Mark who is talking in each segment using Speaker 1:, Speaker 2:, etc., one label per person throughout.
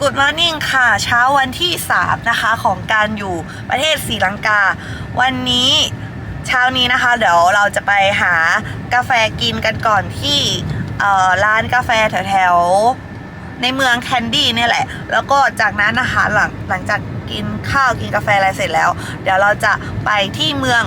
Speaker 1: Good Morning ค่ะ เช้าวันที่ 3 นะคะ ของการอยู่ประเทศศรีลังกา วันนี้เช้านี้นะคะ เดี๋ยวเราจะไปหากาแฟกินกันก่อนที่ร้านกาแฟแถวๆ ในเมืองแคนดี้เนี่ยแหละ แล้วก็จากนั้นนะคะหลังหลังจากกินข้าวกินกาแฟอะไรเสร็จแล้ว เดี๋ยวเราจะไปที่เมือง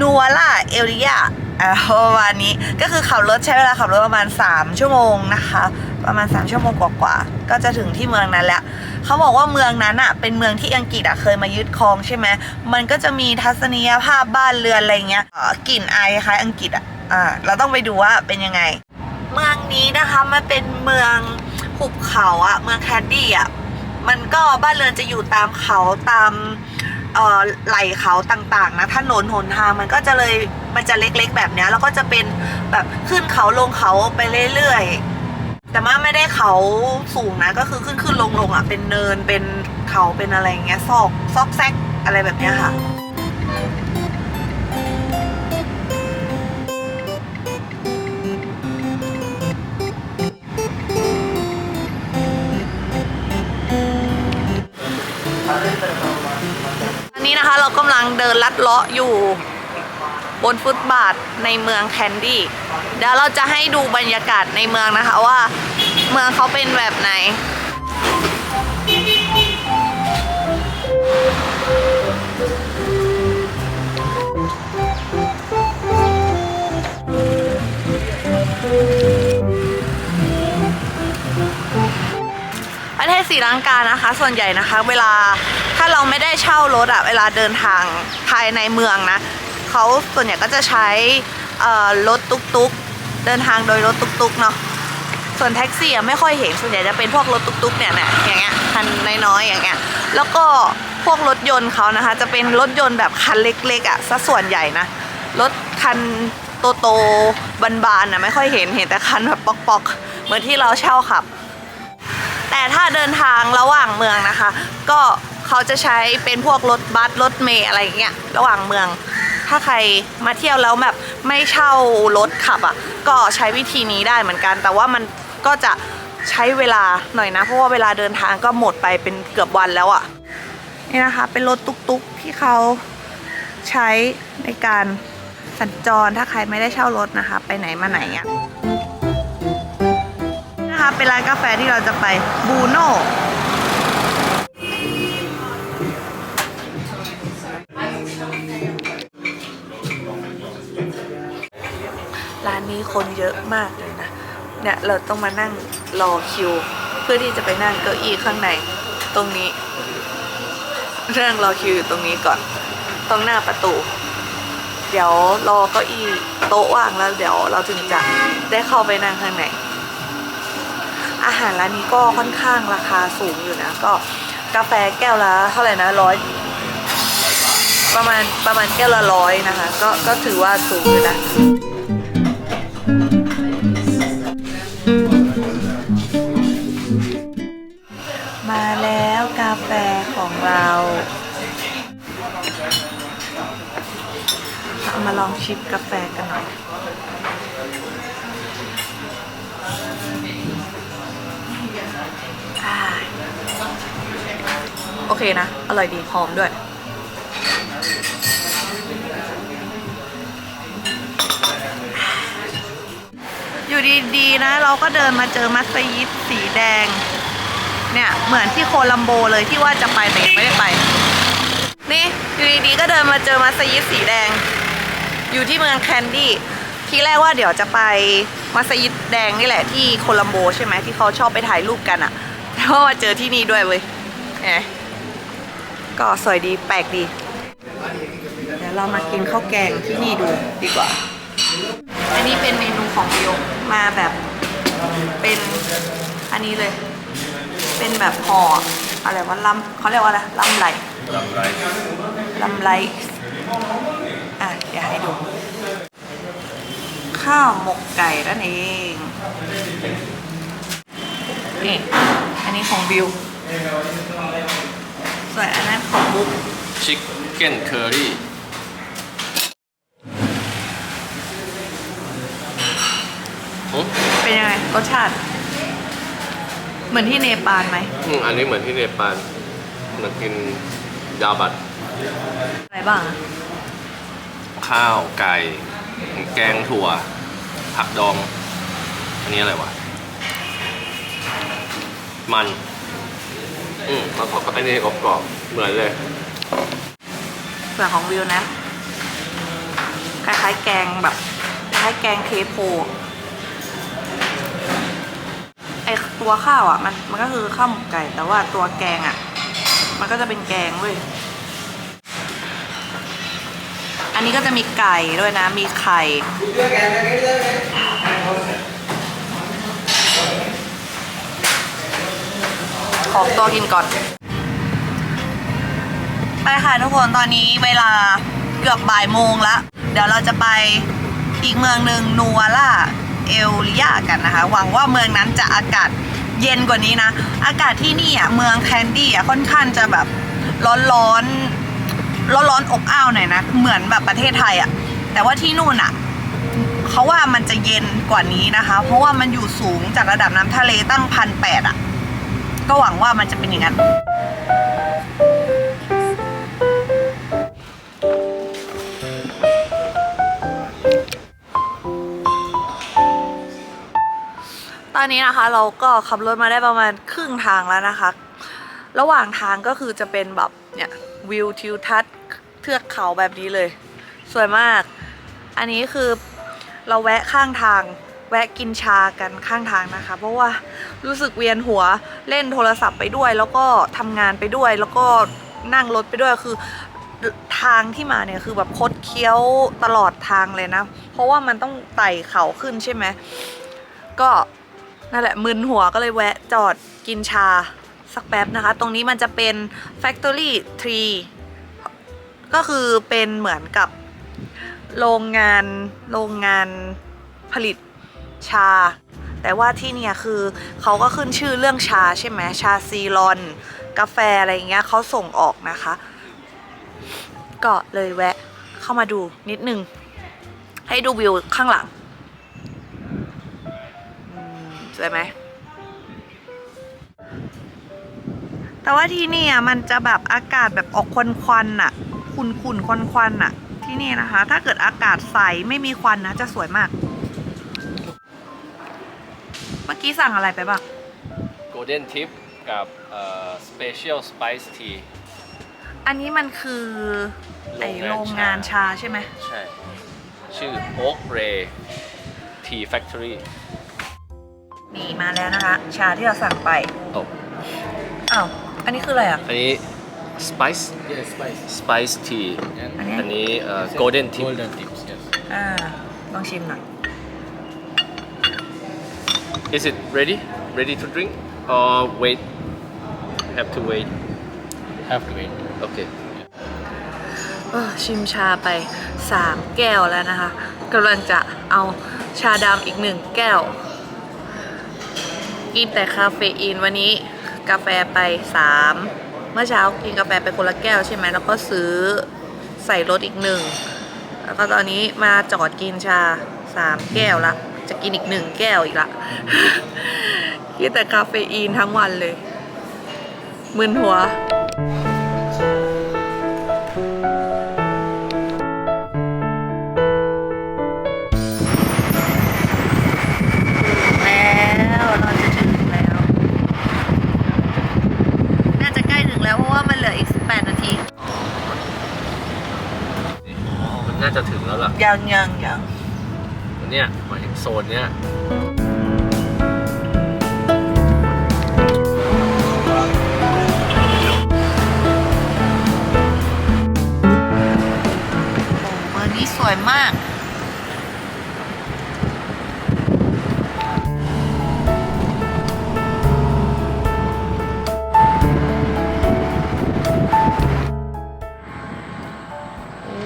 Speaker 1: นัวล่าเอลิยา อ่าประมาณนี้ก็คือขับรถใช้เวลาขับรถประมาณ 3 ชั่วโมงนะคะ ประมาณ 3 ชั่วโมงกว่าๆก็จะถึงที่เมืองนั้นแล้วเขาบอกว่าเมืองนั้นอะเป็นเมืองที่อังกฤษอะเคยมายึดครองใช่ไหมมันก็จะมีทัศนียภาพบ้านเรือนอะไรเงี้ยกลิ่นอายคล้ายอังกฤษอะอ่าเราต้องไปดูว่าเป็นยังไง เมืองนี้นะคะมันเป็นเมืองหุบเขาอะเมืองแคนดี้อะมันก็บ้านเรือนจะอยู่ตามเขาตาม เอ่อไหลเขาต่างๆนะถนนหนทางมันก็จะเลยมันจะเล็กๆ แบบเนี้ยแล้วก็จะเป็นแบบขึ้นเขาลงเขาไปเรื่อยๆ แต่ว่าไม่ได้เขาสูงนะก็คือขึ้นขึ้นลงลงอะเป็นเนินเป็นเขาเป็นอะไรอย่างเงี้ยซอกซอกแซกอะไรแบบเนี้ยค่ะอั นนี้นะคะเรากำลังเดินลัดเลาะอยู่บนฟุตบาทในเมืองแคนดี้เดี๋ยวเราจะให้ดูบรรยากาศในเมืองนะคะว่าเมืองเขาเป็นแบบไหนปร เทศศรีลังกานะคะ ส่วนใหญ่นะคะ เวลาถ้าเราไม่ได้เช่ารถอะเวลาเดินทางภายในเมืองนะเขาส่วนใหญ่ก็จะใช้เอ่อรถตุกเดินทางโดยรถตุกๆเนาะส่วนแท็กซี่ไม่ค่อยเห็นส่วนใหญ่จะเป็นพวกรถตุกๆเนี่ยเนี่ยอย่างเงี้ยคันน้อยๆอย่างเงี้ยแล้วก็พวกรถยนต์เขานะคะ จะเป็นรถยนต์แบบคันเล็กๆอะซะส่วนใหญ่นะรถคันโตๆบานๆนะไม่ค่อยเห็นเห็นแต่คันแบบปอกๆเหมือนที่เราเช่าขับ แต่ถ้าเดินทางระหว่างเมืองนะคะ ก็เขาจะใช้เป็นพวกรถบัสรถเมล์อะไรอย่างเงี้ยระหว่างเมือง ถ้าใครมาเที่ยวแล้วแบบไม่เช่ารถขับอะก็ใช้วิธีนี้ได้เหมือนกัน แต่ว่ามันก็จะใช้เวลาหน่อยนะ เพราะว่าเวลาเดินทางก็หมดไปเป็นเกือบวันแล้วอะนี่นะคะ เป็นรถตุกๆที่เขาใช้ในการสัญจรถ้าใครไม่ได้เช่ารถนะคะ ไปไหนมาไหนอะ นะคะเป็นร้านกาแฟที่เราจะไปบูโน่ร้านนี้คนเยอะมากเลยนะ เนี่ยเราต้องมานั่งรอคิว เพื่อที่จะไปนั่งเก้าอี้ข้างในตรงนี้นั่งรอคิวอยู่ตรงนี้ก่อน ตรงหน้าประตู เดี๋ยวรอเก้าอี้โต๊ะว่างแล้วเดี๋ยวเราถึงจะได้เข้าไปนั่งข้างใน อาหารร้านนี้ก็ค่อนข้างราคาสูงอยู่นะ ก็กาแฟแก้วละเท่าไหร่นะร้อยประมาณประมาณแก้วละร้อยนะคะ ก็ก็ถือว่าสูงอยู่นะมาแล้วกาแฟของเราเอามาลองชิมกาแฟกันหน่อย อเคนะ อร่อยดีหอมด้วย อยู่ดีๆนะ เราก็เดินมาเจอมัสยิดสีแดง เนี่ย เหมือนที่โคลัมโบเลยที่ว่าจะไปแต่ยังไม่ได้ไป นี่ อยู่ดีๆก็เดินมาเจอมัสยิดสีแดง อยู่ที่เมืองแคนดี้ทีแรกว่าเดี๋ยวจะไปมัสยิดแดงนี่แหละที่โคลัมโบใช่ไหมที่เขาชอบไปถ่ายรูปกันอะแต่ว่ามาเจอที่นี่ด้วยเว้ยเห็นไหม ก็สวยดีแปลกดี เดี๋ยวเรามากินข้าวแกงที่นี่ดูดีกว่า อันนี้เป็นเมนูของโยกมาแบบเป็นอันนี้เลย เป็นแบบห่ออะไรว่าลำเขาเรียกว่าอะไรลำไหล
Speaker 2: ลำไร
Speaker 1: ลำไรอะเดี๋ยวให้ดู ข้าวหมกไก่นั่นเองนี่อันนี้ของบิว ส่วนอันนั้นของบุ๊ก
Speaker 2: ชิคเก้นเคอรี่
Speaker 1: เป็นยังไงรสชาติ เหมือนที่เนปาลไหม
Speaker 2: อืมอันนี้เหมือนที่เนปาลเหมือนกินยาบัต
Speaker 1: อะไรบ้างอะ
Speaker 2: ข้าวไก่ แกงถั่ว ผักดอง อันนี้อะไรวะ มัน อืมแล้วก็อันนี้กรอบๆเหมือนเลย
Speaker 1: ส่วนของวิวนะ คล้ายๆแกงแบบคล้ายๆแกงเทโพไอตัวข้าวอะ มันมันก็คือข้าวหมกไก่แต่ว่าตัวแกงอะ มันก็จะเป็นแกงเว้ยอันนี้ก็จะมีไก่ด้วยนะ มีไข่ ของตัวกินก่อน ไปค่ะทุกคนตอนนี้เวลาเกือบบ่ายโมงแล้วเดี๋ยวเราจะไปอีกเมืองหนึ่งนัวล่าเอลริยากันนะคะ หวังว่าเมืองนั้นจะอากาศเย็นกว่านี้นะ อากาศที่นี่อะเมืองแคนดี้อะค่อนข้างจะแบบร้อนร้อนร้อนร้อนอบอ้าวหน่อยนะ เหมือนแบบประเทศไทยอะ แต่ว่าที่นู่นอะเขาว่ามันจะเย็นกว่านี้นะคะ เพราะว่ามันอยู่สูงจากระดับน้ำทะเลตั้งพันแปดอะ ก็หวังว่ามันจะเป็นอย่างนั้น ตอนนี้นะคะเราก็ขับรถมาได้ประมาณครึ่งทางแล้วนะคะ ระหว่างทางก็คือจะเป็นแบบเนี่ยวิวทิวทัศน์เทือกเขาแบบนี้เลย สวยมาก อันนี้คือเราแวะข้างทาง แวะกินชากันข้างทางนะคะ เพราะว่ารู้สึกเวียนหัวเล่นโทรศัพท์ไปด้วย แล้วก็ทำงานไปด้วย แล้วก็นั่งรถไปด้วยคือทางที่มาเนี่ยคือแบบคดเคี้ยวตลอดทางเลยนะ เพราะว่ามันต้องไต่เขาขึ้นใช่ไหมก็นั่นแหละมึนหัวก็เลยแวะจอดกินชาสักแป๊บนะคะ ตรงนี้มันจะเป็น Factory Tree ก็คือเป็นเหมือนกับโรงงานโรงงานผลิต ชา แต่ว่าที่เนี่ยคือเขาก็ขึ้นชื่อเรื่องชาใช่ไหมชาซีรอน กาแฟอะไรเงี้ยเขาส่งออกนะคะ ก็เลยแวะเข้ามาดูนิดนึง ให้ดูวิวข้างหลังสวยไหมแต่ว่าที่นี่อะมันจะแบบอากาศแบบออกควันควันๆอะ ขุ่นขุ่นควันควันๆอะ ที่นี่นะคะ ถ้าเกิดอากาศใสไม่มีควันนะจะสวยมาก มื่อกี้สั่งอะไรไปบ้าง
Speaker 2: Golden Tip กับเอ่อ Special Spice Tea
Speaker 1: อันนี้มันคือไอโรงงานชาใช่ไหม
Speaker 2: ใช่ ชื่อ Oak Ray Tea Factory
Speaker 1: นี่มาแล้วนะคะ ชาที่เราสั่งไป
Speaker 2: โอ้
Speaker 1: อ้าว อันนี้คืออะไรอะ
Speaker 2: อันนี้ Spice
Speaker 3: Yes, spice.
Speaker 2: Spice Tea
Speaker 3: And
Speaker 1: อันนี้
Speaker 2: อันนี้เอ่อ Golden Tip
Speaker 3: golden tips, yes.
Speaker 1: อ่า ลองชิมหน่อย
Speaker 2: Is it ready ready to drink or wait have to wait
Speaker 3: Have to wait.
Speaker 2: okay
Speaker 1: เออชิมชาไป 3 แก้วแล้วนะคะกำลังจะเอาชาดำอีกหนึ่งแก้ว กินแต่คาเฟอีนวันนี้กาแฟไป 3 เมื่อเช้ากินกาแฟไปคนละแก้วใช่ไหมแล้วก็ซื้อใส่รถอีกหนึ่งแล้วก็ตอนนี้มาจอดกินชา 3 แก้วละ จะกินอีกหนึ่งแก้วอีกละกินแต่คาเฟอีนทั้งวันเลยมึนหัวแล้วเราจะถึงแล้วน่าจะใกล้ถึงแล้วเพราะว่ามันเหลืออีก18นาที
Speaker 2: มันน่าจะถึงแล้วล่ะ
Speaker 1: ยังยังยัง
Speaker 2: เนี่ยหมายถึง โซนเนี้ย
Speaker 1: โอ้เมืองนี้สวยมากโอ้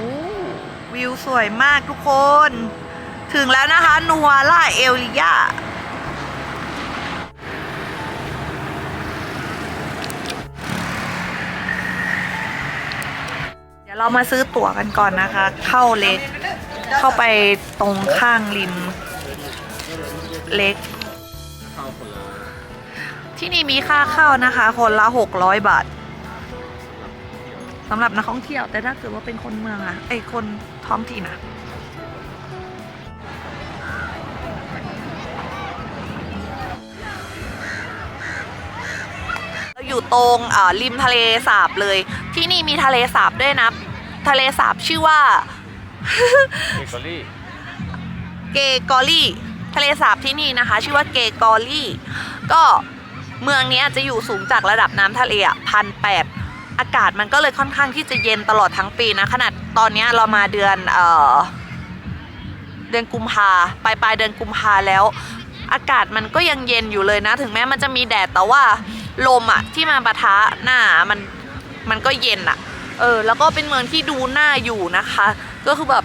Speaker 1: วิวสวยมากทุกคน ถึงแล้วนะคะ นัวล่าเอลิยาเดี๋ยวเรามาซื้อตั๋วกันก่อนนะคะ เข้าเล็กเข้าไปตรงข้างริม เล็ก ที่นี่มีค่าเข้านะคะ คนละ 600 บาทสำหรับนักท่องเที่ยวแต่ถ้าเกิดว่าเป็นคนเมืองอะไอคนท้องถิ่นอะ อยู่ตรงอ่าริมทะเลสาบเลย ที่นี่มีทะเลสาบด้วยนะ ทะเลสาบชื่อว่า
Speaker 3: Italy.
Speaker 1: เกกอลี่ทะเลสาบที่นี่นะคะ ชื่อว่าเกกอลี่ก็เมืองเนี้ยจะอยู่สูงจากระดับน้ำทะเลอะพันแปดอากาศมันก็เลยค่อนข้างที่จะเย็นตลอดทั้งปีนะขนาดตอนเนี้ยเรามาเดือนเอ่อเดือนกุมภาปลายปลายเดือนกุมภาแล้ว อากาศมันก็ยังเย็นอยู่เลยนะ ถึงแม้มันจะมีแดดแต่ว่า ลมอะที่มาปะทะหน้ามันมันก็เย็นอะเออ แล้วก็เป็นเมืองที่ดูน่าอยู่นะคะ ก็คือแบบ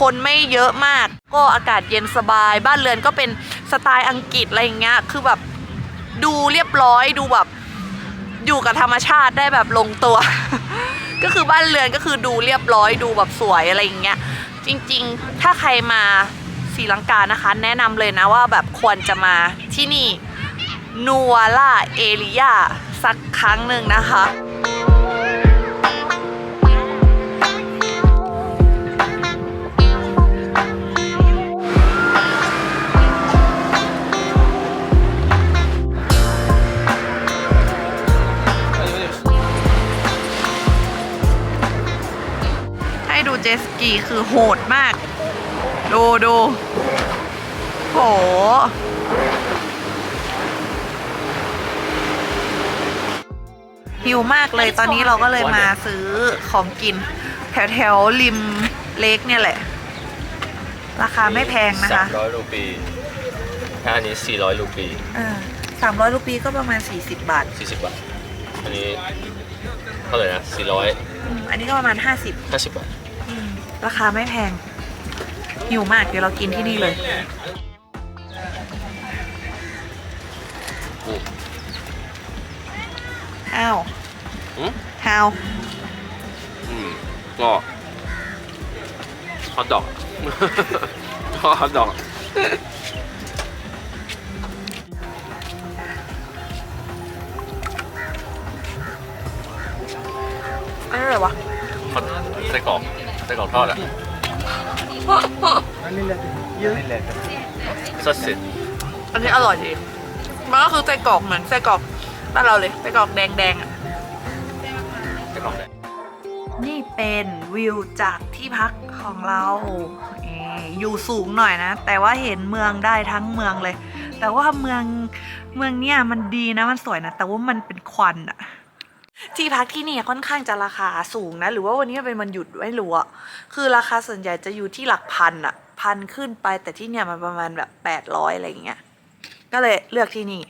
Speaker 1: คนไม่เยอะมาก ก็อากาศเย็นสบาย บ้านเรือนก็เป็นสไตล์อังกฤษอะไรอย่างเงี้ยคือแบบดูเรียบร้อยดูแบบอยู่กับธรรมชาติได้แบบลงตัว ก็คือบ้านเรือนก็คือดูเรียบร้อยดูแบบสวยอะไรอย่างเงี้ยจริงๆ ถ้าใครมาศรีลังกานะคะ แนะนำเลยนะว่าแบบควรจะมาที่นี่ นัวล่าเอริยาสักครั้งหนึ่งนะคะให้ดูเจสกีคือโหดมาก ดูดูโห หิวมากเลยตอนนี้เราก็เลยมาซื้อของกิน แถวแถวๆริมเลกเนี่ยแหละ ราคาไม่แพงนะคะ
Speaker 2: 300รูปีถ้าอันนี้ 400รูปี
Speaker 1: สามร้อยรูปีก็ประมาณ 40 บาท
Speaker 2: 40 บาท อันนี้เท่าไหร่นะ 400
Speaker 1: อืมอันนี้ก็ประมาณ 50
Speaker 2: 50 บาท
Speaker 1: อืมราคาไม่แพง หิวมากเดี๋ยวเรากินที่นี่เลย
Speaker 2: อืม
Speaker 1: อ้าว
Speaker 2: อืม
Speaker 1: ฮาว
Speaker 2: อืมก็ฮอทดอก ก็ฮอทดอก
Speaker 1: อันนี้อะไรวะ
Speaker 2: ฮอตไส้กรอกไส้กรอกทอดอะสัสสิ
Speaker 1: อันนี้อร่อยดี มันก็คือไส้กรอกเหมือนไส้กรอก บ้านเราเลยไส้กรอกแดงๆอะ
Speaker 2: ไส้กรอกแดง
Speaker 1: นี่เป็นวิวจากที่พักของเราเอ่ออยู่สูงหน่อยนะ แต่ว่าเห็นเมืองได้ทั้งเมืองเลย แต่ว่าเมืองเมืองเนี่ยมันดีนะมันสวยนะ แต่ว่ามันเป็นควันอะที่พักที่นี่ค่อนข้างจะราคาสูงนะ หรือว่าวันนี้มันเป็นวันหยุดไม่รู้อะคือราคาส่วนใหญ่จะอยู่ที่หลักพันอะพันขึ้นไปแต่ที่เนี่ยมันประมาณแบบแปดร้อยอะไรอย่างเงี้ยก็เลยเลือกที่นี่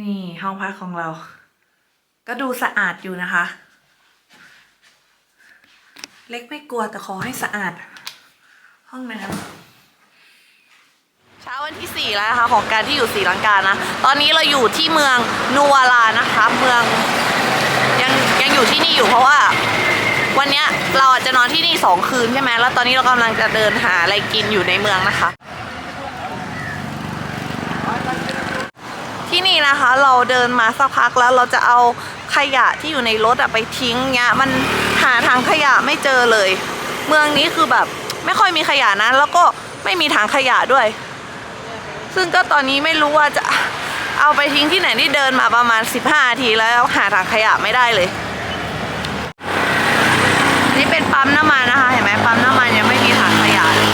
Speaker 1: นี่ห้องพักของเรา ก็ดูสะอาดอยู่นะคะ เล็กไม่กลัวแต่ขอให้สะอาด ห้องน้ำเช้าวันที่ 4 แล้วนะคะของการที่อยู่ศรีลังกานะ ตอนนี้เราอยู่ที่เมืองนัวลานะคะ เมืองยังยังอยู่ที่นี่อยู่เพราะว่า วันเนี้ยเราอาจจะนอนที่นี่สองคืนใช่ไหมแล้วตอนนี้เรากำลังจะเดินหาอะไรกินอยู่ในเมืองนะคะ ที่นี่นะคะ เราเดินมาสักพักแล้วเราจะเอาขยะที่อยู่ในรถอะไปทิ้งเงี้ยมันหาทางขยะไม่เจอเลย เมืองนี้คือแบบไม่ค่อยมีขยะนะ แล้วก็ไม่มีถังขยะด้วย ซึ่งก็ตอนนี้ไม่รู้ว่าจะเอาไปทิ้งที่ไหนที่เดินมาประมาณ 15นาทีแล้วหาถังขยะไม่ได้เลย นี่เป็นปั๊มน้ำมันนะคะ เห็นไหมปั๊มน้ำมันยังไม่มีถังขยะเลย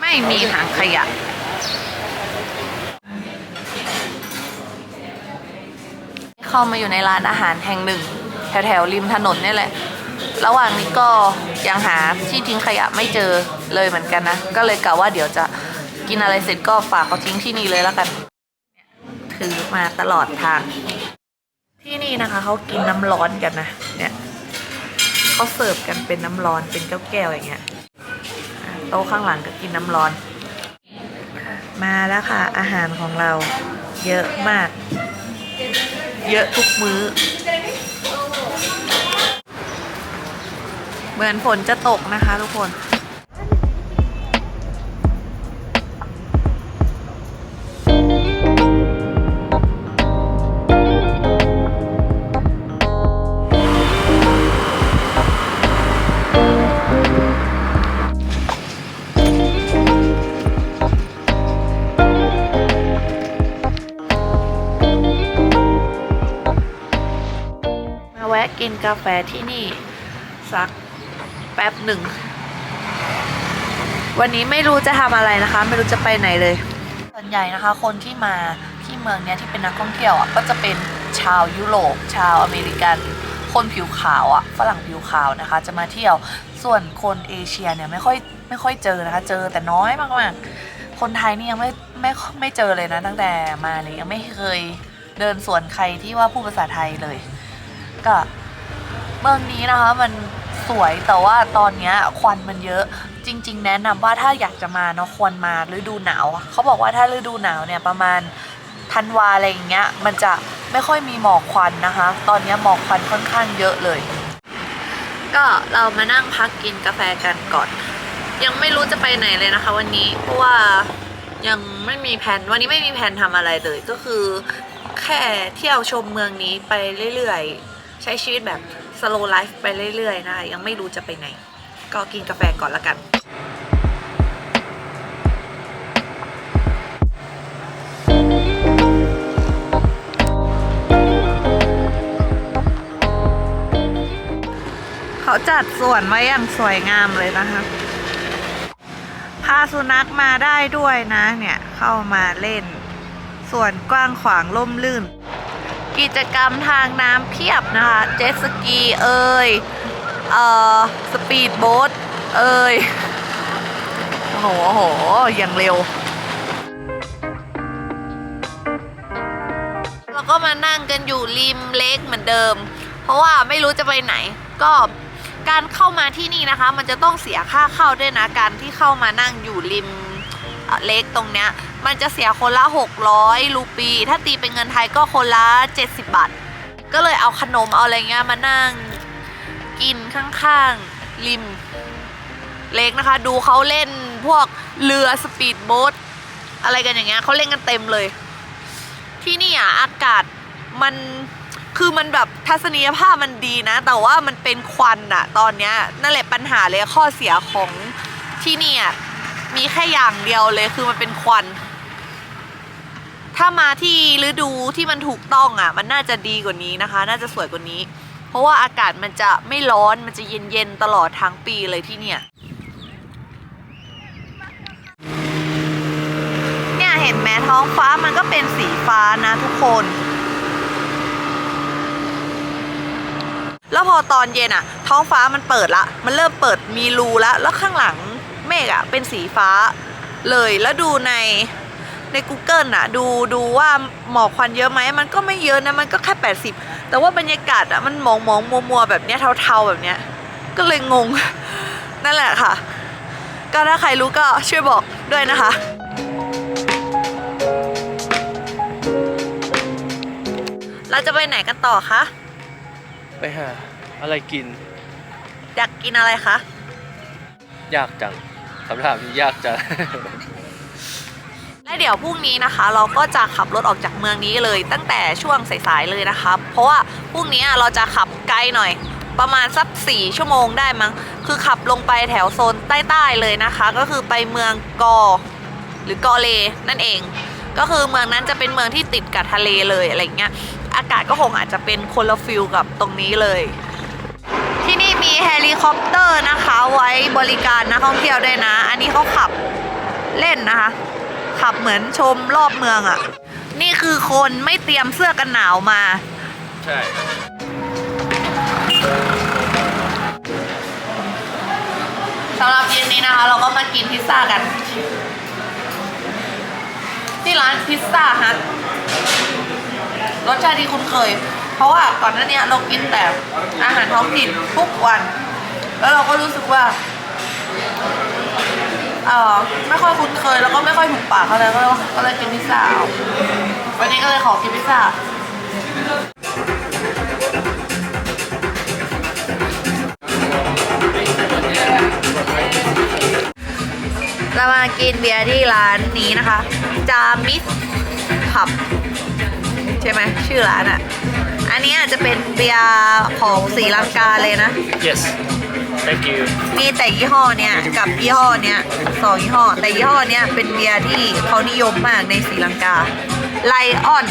Speaker 1: ไม่มีถังขยะเข้ามาอยู่ในร้านอาหารแห่งหนึ่ง แถวแถวๆริมถนนนี่แหละ ระหว่างนี้ก็ยังหาที่ทิ้งขยะไม่เจอเลยเหมือนกันนะ ก็เลยกะว่าเดี๋ยวจะกินอะไรเสร็จก็ฝากเขาทิ้งที่นี่เลยแล้วกัน ถือมาตลอดทาง ที่นี่นะคะเขากินน้ำร้อนกันนะ เนี่ยเขาเสิร์ฟกันเป็นน้ำร้อนเป็นแก้วๆอย่างเงี้ย โต๊ะข้างหลังก็กินน้ำร้อน มาแล้วค่ะอาหารของเราเยอะมาก เยอะทุกมื้อ เหมือนฝนจะตกนะคะทุกคน กาแฟที่นี่ สักแป๊บหนึ่ง วันนี้ไม่รู้จะทำอะไรนะคะ ไม่รู้จะไปไหนเลย ส่วนใหญ่นะคะ คนที่มาที่เมืองเนี้ยที่เป็นนักท่องเที่ยวอะก็จะเป็นชาวยุโรป ชาวอเมริกัน คนผิวขาวอะฝรั่งผิวขาวนะคะ จะมาเที่ยวส่วนคนเอเชียเนี่ยไม่ค่อยไม่ค่อยเจอนะคะ เจอแต่น้อยมากๆ คนไทยนี่ยังไม่ไม่ไม่เจอเลยนะตั้งแต่มาเลยยังไม่เคยเดินสวนใครที่ว่าพูดภาษาไทยเลย ก็ มืองนี้นะคะมันสวยแต่ว่าตอนเนี้ยควันมันเยอะจริง ๆ แนะนำว่าถ้าอยากจะมาเนาะควรมาฤดูหนาวเขาบอกว่าถ้าฤดูหนาวเนี่ยประมาณธันวาอะไรอย่างเงี้ยมันจะไม่ค่อยมีหมอกควันนะคะ ตอนเนี้ยหมอกควันค่อนข้างเยอะเลย ก็เรามานั่งพักกินกาแฟกันก่อน ยังไม่รู้จะไปไหนเลยนะคะ วันนี้เพราะว่ายังไม่มีแผนวันนี้ไม่มีแผนทำอะไรเลยก็คือ แค่เที่ยวชมเมืองนี้ไปเรื่อยๆ ใช้ชีวิตแบบ slow life ไปเรื่อยๆนะคะยังไม่รู้จะไปไหน ก็กินกาแฟก่อนละกัน เขาจัดสวนไว้อย่างสวยงามเลยนะคะ พาสุนัขมาได้ด้วยนะเนี่ย เข้ามาเล่น ส่วนกว้างขวางล่มลื่น กิจกรรมทางน้ำเพียบนะคะ เจ็ตสกีเอ่ยเอ่อสปีดโบ๊ทเอ่ยโอ้โหโอ้โหอย่างเร็วเราก็มานั่งกันอยู่ริมเลกเหมือนเดิม เพราะว่าไม่รู้จะไปไหน ก็การเข้ามาที่นี่นะคะ มันจะต้องเสียค่าเข้าด้วยนะการที่เข้ามานั่งอยู่ริม เล็กตรงเนี้ยมันจะเสียคนละ 600 รูปี ถ้าตีเป็นเงินไทยก็คนละ 70 บาท ก็เลยเอาขนมเอาอะไรเงี้ยมานั่งกินข้างๆริม เล็กนะคะ ดูเขาเล่นพวกเรือสปีดโบ๊ทอะไรกันอย่างเงี้ยเขาเล่นกันเต็มเลย ที่นี่อะอากาศมันคือมันแบบทัศนียภาพมันดีนะ แต่ว่ามันเป็นควันอะตอนเนี้ยนั่นแหละปัญหาเลยข้อเสียของที่นี่อะ มีแค่อย่างเดียวเลยคือมันเป็นควัน ถ้ามาที่ฤดูที่มันถูกต้องอะ มันน่าจะดีกว่านี้นะคะ น่าจะสวยกว่านี้ เพราะว่าอากาศมันจะไม่ร้อนมันจะเย็นๆตลอดทั้งปีเลยที่เนี่ยเนี่ยเห็นไหมท้องฟ้ามันก็เป็นสีฟ้านะทุกคนแล้วพอตอนเย็นอะท้องฟ้ามันเปิดละ มันเริ่มเปิดมีรูละแล้วข้างหลัง เมฆอะเป็นสีฟ้าเลยแล้วดูในใน Google อะดูดูว่าหมอกควันเยอะไหมมันก็ไม่เยอะนะมันก็แค่ 80 แต่ว่าบรรยากาศอะมันมองมองมัวมัวๆแบบเนี้ยเทาๆแบบเนี้ยก็เลยงง นั่นแหละค่ะ ก็ถ้าใครรู้ก็ช่วยบอกด้วยนะคะเราจะไปไหนกันต่อคะ
Speaker 3: ไปหาอะไรกิน
Speaker 1: อยากกินอะไรคะ
Speaker 3: ยากจัง คำถามนี้ยากจัง
Speaker 1: และเดี๋ยวพรุ่งนี้นะคะ เราก็จะขับรถออกจากเมืองนี้เลย ตั้งแต่ช่วงสายๆเลยนะคะ เพราะว่าพรุ่งนี้เราจะขับไกลหน่อย ประมาณสักสี่ชั่วโมงได้มั้งคือขับลงไปแถวโซนใต้ๆเลยนะคะ ก็คือไปเมืองกอ หรือกอเลนั่นเอง ก็คือเมืองนั้นจะเป็นเมืองที่ติดกับทะเลเลยอะไรเงี้ยอากาศก็คงอาจจะเป็นคนละฟิลกับตรงนี้เลย มีเฮลิคอปเตอร์นะคะ ไว้บริการนักท่องเที่ยวด้วยนะ อันนี้เขาขับเล่นนะคะ ขับเหมือนชมรอบเมืองอะ่ะ นี่คือคนไม่เตรียมเสื้อกันหนาวมา
Speaker 2: ใช่
Speaker 1: สำหรับเย็นนี้นะคะ เราก็มากินพิซซ่ากัน ที่ร้านพิซซ่าฮัทรสชาติที่คุ้นเคย เพราะว่าก่อนหน้านี้เรากินแต่อาหารท้องถิ่นทุกวัน แล้วเราก็รู้สึกว่าเออไม่ค่อยคุ้นเคยแล้วก็ไม่ค่อยถูกปากเขาเก็เลยก็เลยกินพิซซ่าเอาวันนี้ก็เลยขอกินพิซซ่าเรามากินเบียร์ที่ร้านนี้นะคะ จามิสผับ ใช่ไหมชื่อร้านอะ อันนี้อาจจะเป็นเบียร์ของศรีลังกาเลยนะ
Speaker 3: yes thank you
Speaker 1: มีแต่ยี่ห้อเนี้ยกับยี่ห้อเนี้ยสองยี่ห้อแต่ยี่ห้อเนี้ยเป็นเบียร์ที่เขานิยมมากในศรีลังกาไลออน